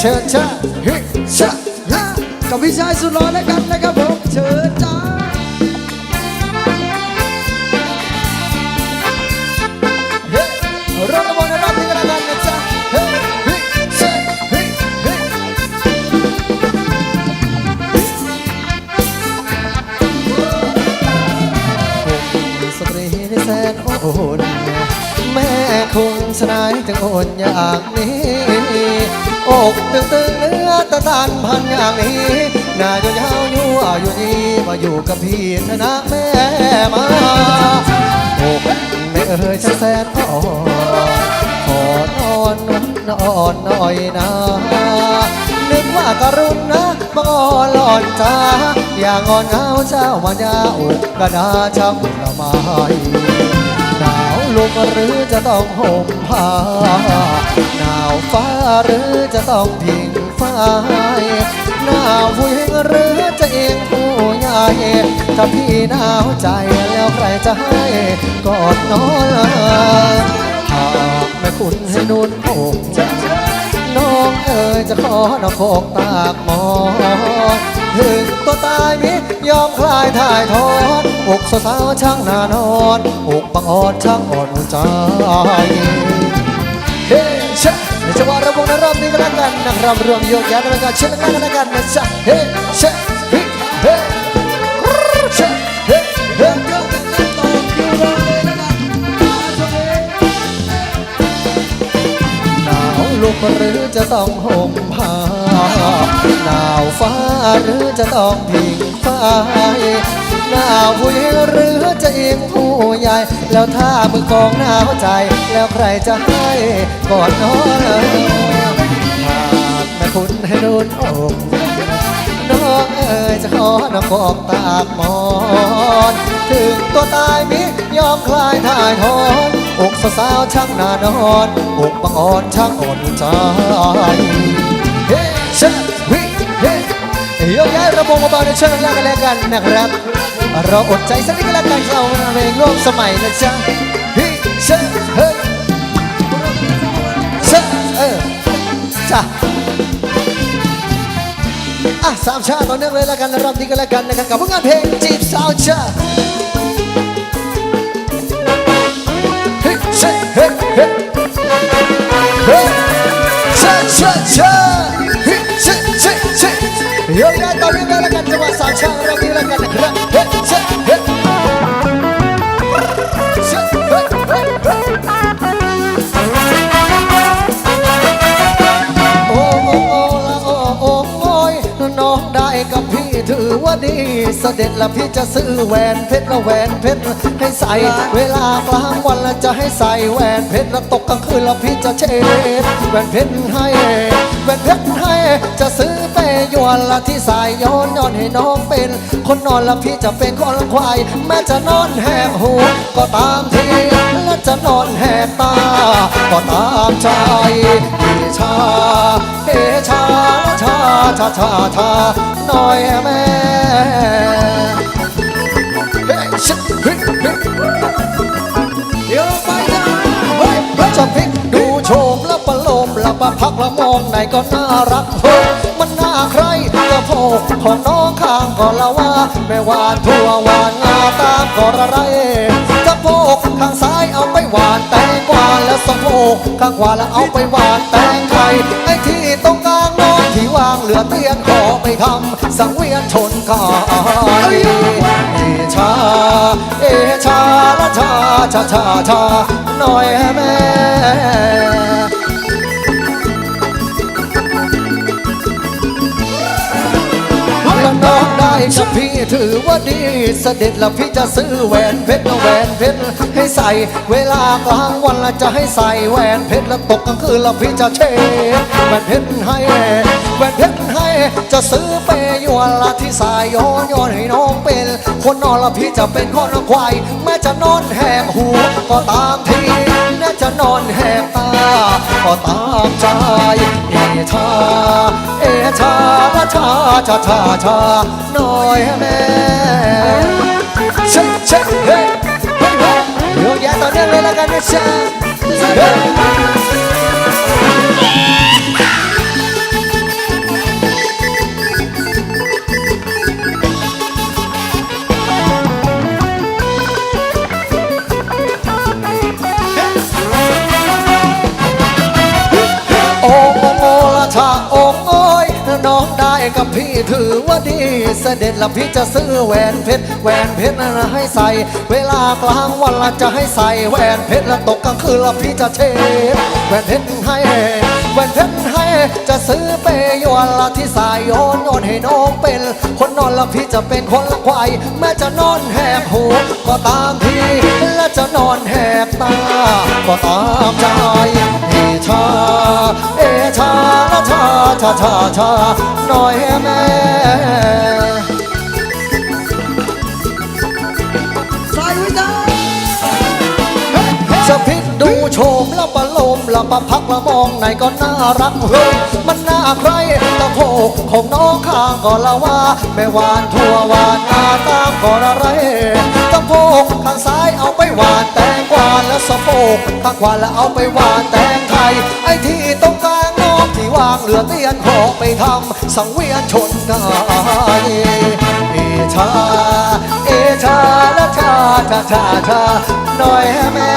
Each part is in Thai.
เชิญจ้าเฮ้ยชะฮะกับพี่ชายสุดหล่อแล้วกันนะครับผมเชิญจ้าเฮ้เราระวังในรอบนี้กันแล้วกันะจ๊ะเฮ้เฮ้ยชะเฮ้เฮ้ยสตรีแสนอ่อนแม่คงสนายจึงอ่อนอย่างนี้ อกตึงตึงเนื้อตะตานพันอย่างนี้หน้ายาวยั่อยู่ดีมาอยู่กับพี่เถอะนะแม่มาอกแม่เอ๋ยฉันแสนอ่อนขอนอนนอนหน่อยนะนึกว่ากรุณนะมองหลอนจ้าอย่างงอนเงาเจ้าวันยาอกกระดาช้ำละไม้หนาว ลมหรือจะต้องห่มผ้าหนาวฟ้าหรือจะต้องพิงฟ้ายหนาวผู้หญิงหรือจะเองผู้ใหญ่ถ้าพี่หนาวใจแล้วใครจะให้กอดน้อนหากแม่คุณให้นุ่นอกน้องเอ๋ยจะขอนอกโคกตากหมอน ถึงตัวตายมิยอมคลายถ่ายทอดอกสาวช่างนานอนอกบังอ่อนช่างอ่อนใจเฮ้ชะในจังหวะระวงในรอบนี้ก็แล้วกันนะครับรวมโยกย้ายกันกันเช่นกันกันกันนะจ๊ะเฮ้ชะเฮ้เฮ้ชะเฮ้เฮ้หนาวลุกหรือจะต้องห่มผ้า หรือจะต้องพิงฟ้าหนาวผู้หญิงหรือจะอิงผู้ใหญ่ แล้วถ้ามือกองหน้าใจ แล้วใครจะให้กอดน้องหากแม่คุณให้โดนอกน้องเอ๋ยจะขอนอกอกตากมอนถึงตัวตายมิยอมคลายถ่ายทอนอกสาวๆช่างนานอนอกบังอ่อนช่างอ่อนใจเฮ้ชวิเฮ้ ยกย้ายระบบเบาๆในเชิงแรกกันแล้วกันนะครับ เราอดใจสักนิดก็แล้วกันเราเพลงร่วมสมัยนะจ๊ะเฮ้ชเฮ้ยชเออจ้ะอะสามชาติต่อเนื่องเลยแล้วกันรอบนี้ก็แล้วกันนะครับกับผลงานเพลงจีบสาวจ้าเฮ้ชเฮ้เฮ้เฮ้ชะชะชเฮ้ชะชะชะ ยกย้าต่องเลยแล้วกันจังหวะสาชารอบนี้แล้วกันนะครับเฮ้ชะเฮ้ชะเฮ้เฮ้เฮ้โอ้โอ้โอ้ละโอ้โอ้โอ้ยน้องได้กับพี่ถือว่าดีเสด็จละพี่จะซื้อแหวนเพชรละแหวนเพชรให้ใส่ เวลากลางวันละจะให้ใส่แหวนเพชรละตกกลางคืนละพี่จะเช็ดแหวนเพชรให้ เป็นเพชรให้ จะซื้อเปยวนละที่สาย้อนย้อนให้น้องเป็น คนนอนละพี่จะเป็นคนควาย แม้จะนอนแหกหูก็ตามทีและจะนอนแหกตา ก็ตามใจเฮชาเอชาชาชาชาชาหน่อยแม่ มแล้วประพักล้วมองไหนก็น่ารักเฮ้มันน่าใครกระโพกของน้องข้างก็ละว่าแม่วานทั่ววานงาตามก็ระไรกระโพกข้างซ้ายเอาไปหวานแตงกวาแล้วสะโพกข้างขวาแล้วเอาไปหวานแตงไทยไอ้ที่ตรงกลางน้องที่วางเหลือเตียงขอไปทำสังเวียนชนกายเอชา เอชาละชาชาชาชาหน่อยแม่ องได้กับพี่ถือว่าดีเสด็จแล้วพี่จะซื้อแหวนเพชรแหวนเพชรให้ใส่ เวลากลางวันละจะให้ใส่แหวนเพชรแล้วตกกลางคืนแล้วพี่จะเช็ดแหวนเพชรให้แหวนเพชรให้จะซื้อไปยวนละที่สายย้อนย้อนให้น้องเป็น คนนอนละพี่จะเป็นคนควายแม้จะนอนแหกหูก็ตามทีแม้จะนอนแหกตาก็ตามใจเอชาเอ ชาละชาชาชาชาหน่อยแม่เช็คเช็คเฮ้ยเฮ้ยเฮ้ยโยกย้ายต่อเนื่องเลยละกันนะจ๊ะเฮ้ย พี่ถือว่าดี เสด็จละพี่จะซื้อแหวนเพชรแหวนเพชรนะให้ใส่ เวลากลางวันละจะให้ใส่แหวนเพชรละตกกลางคืนละพี่จะเช็ดแหวนเพชรให้แหวนเพชรให้จะซื้อเปยวนละที่สายโยนโยนให้น้องเป็น คนนอนละพี่จะเป็นคนละควายแม้จะนอนแหกหูก็ตามทีและจะนอนแหกตาก็ตามใจาชาชาชาหน่อยแม่ใส่ไว้จ้าจะพลิกดูโฉมแล้วประโลมแล้วประพักแล้วมองไหนก็น่ารักเฮ้ยมันน่าใครตะโพกของน้องข้างก็ละว่าแม่หวานทั่วหวานนาตามก็อะไรตะโพกข้างซ้ายเอาไปหวานแตงกวาแล้วสะโพกข้างขวาแล้วเอาไปหวานแตงไทยไอ้ที่ตรงกลางน้องที่วางเหลือเตียนขอไปทำสังเวียนชนกายเอชา เอชาละชาชาชาชาหน่อยแม่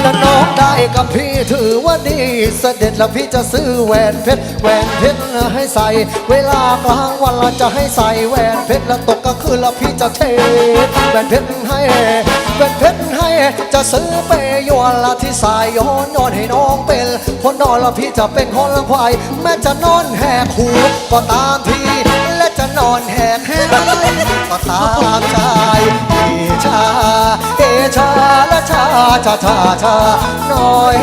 และน้องได้กับพี่ถือว่าดีเสด็จแล้วพี่จะซื้อแหวนเพชรแหวนเพชรให้ใส่ เวลากลางวันละจะให้ใส่แหวนเพชรแล้วตกกลางคืนแล้วพี่จะเทแหวนเพชรให้ แหวนเพชรให้ จะซื้อเปยวนละที่สายโยนโยนให้น้องเป็นคนนอนล้วพี่จะเป็นคนละควายแม้จะนอนแหกหูก็ตามที และจะนอนแหกตาก็ตามใจเอชาเอชาและชาชาชาชาหน่อย